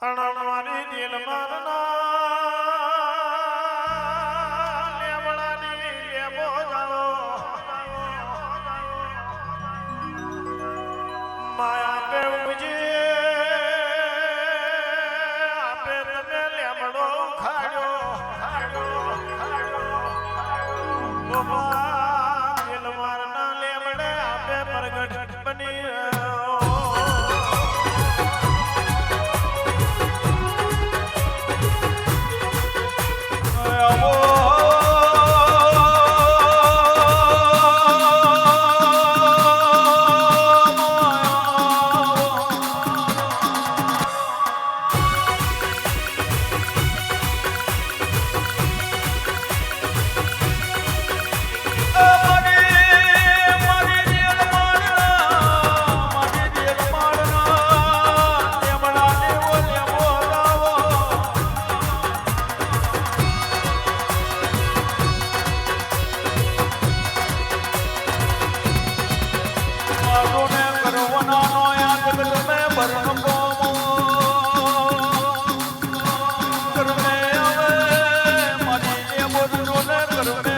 અણણવાની દિલ મારના Gracias.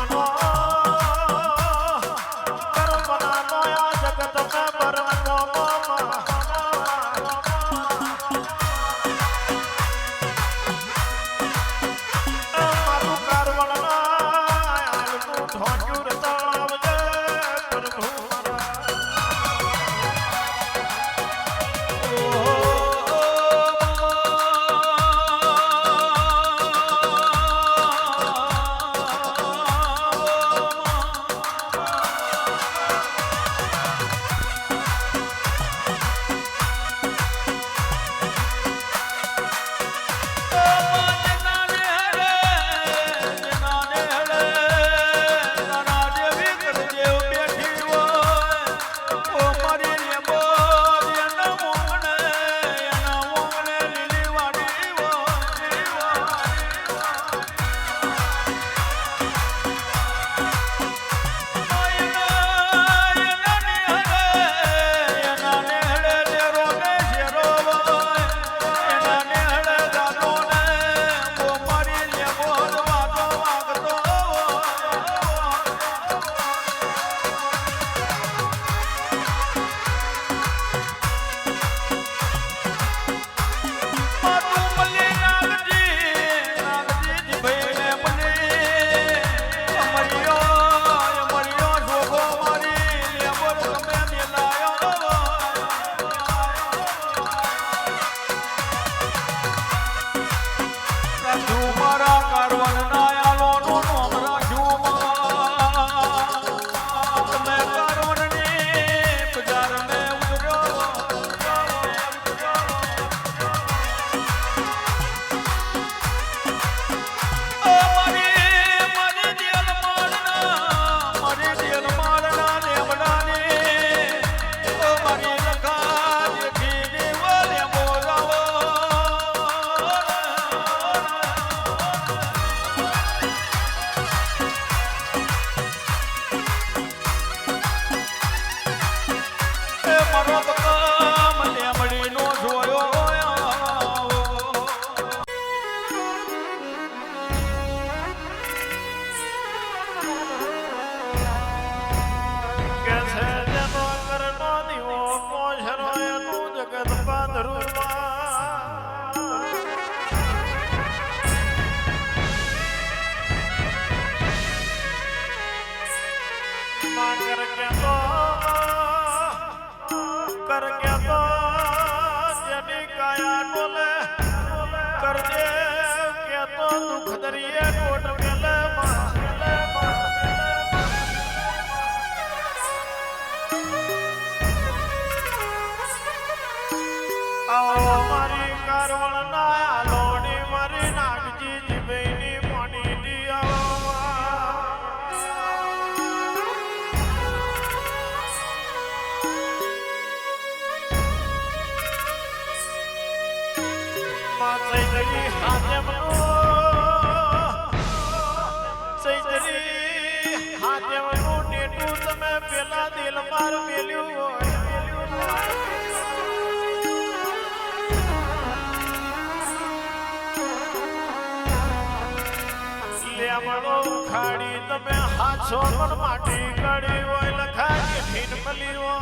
দাঁড়িয়ে છો માટી ગળી હોય, લખાય ઠીન હોય.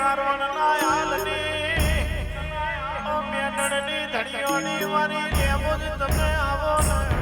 કારવણ નાયાલની ઓ મેડણની ધણીઓની વારી એવો જ તમે આવો ને.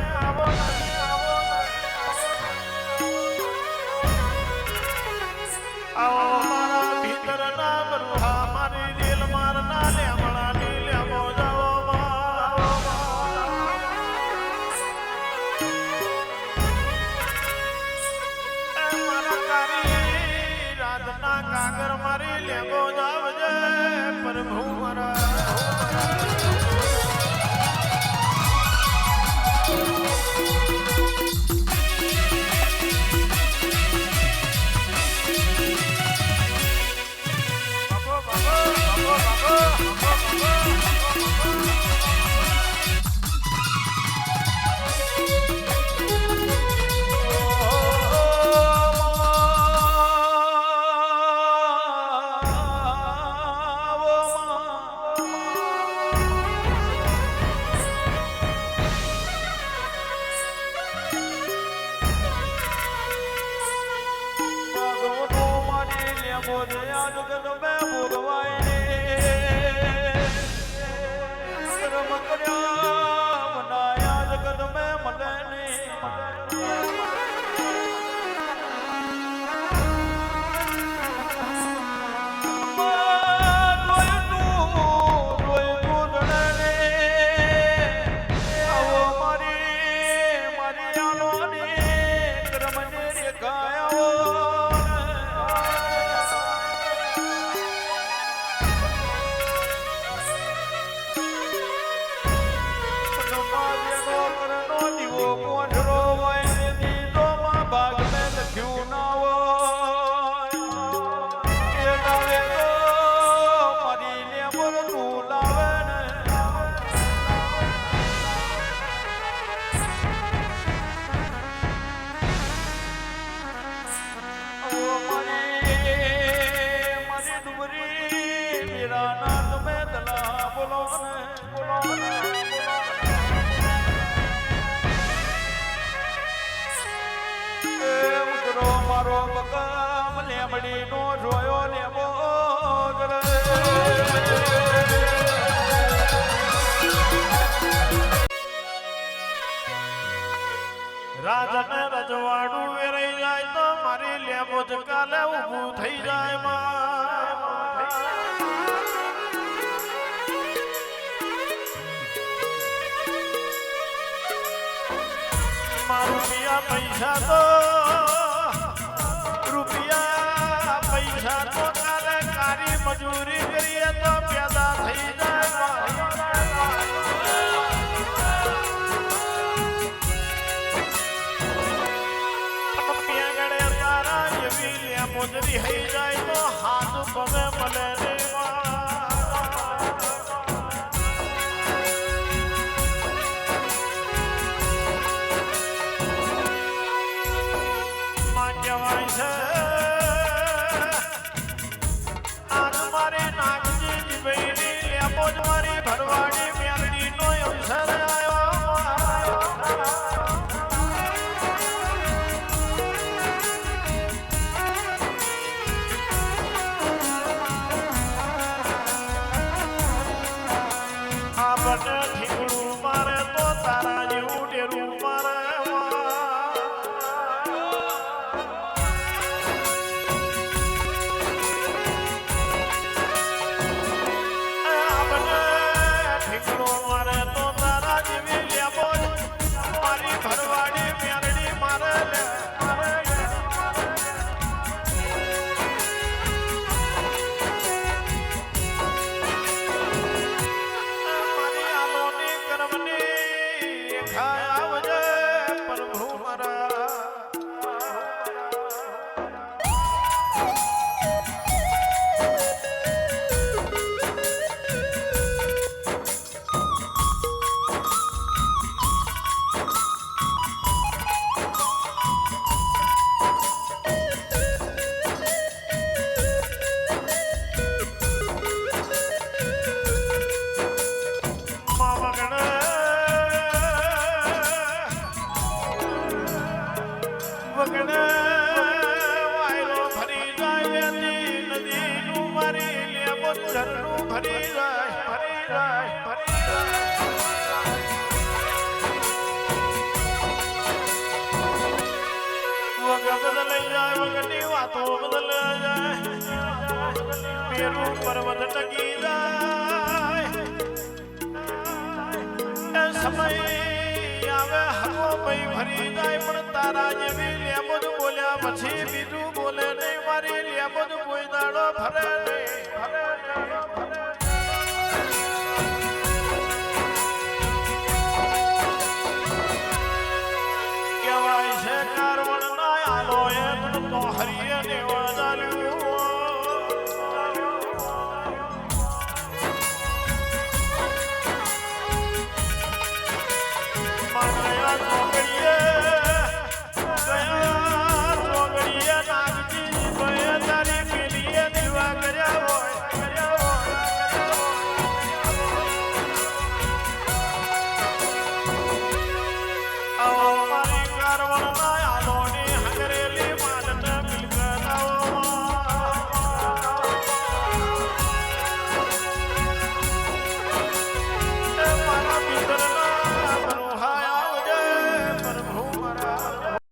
જોયો ને રાજન રજવાડું વેરાઈ જાય તો મારી લેબો જ કાલે થઈ જાય માં મારું પિયા પૈસા તો મજૂરી કરીએ તો પેદા થઈ જાય મોજરી થઈ જાય તો હાથ પગે મળે પર્વત ટકી જાય સમય આવે હવો ભાઈ ભરી જાય પણ તારા જેવી લેબ જ બોલ્યા પછી બીજું બોલે નહીં મારી લેબ જ કોઈ દાડો ફરે ફરે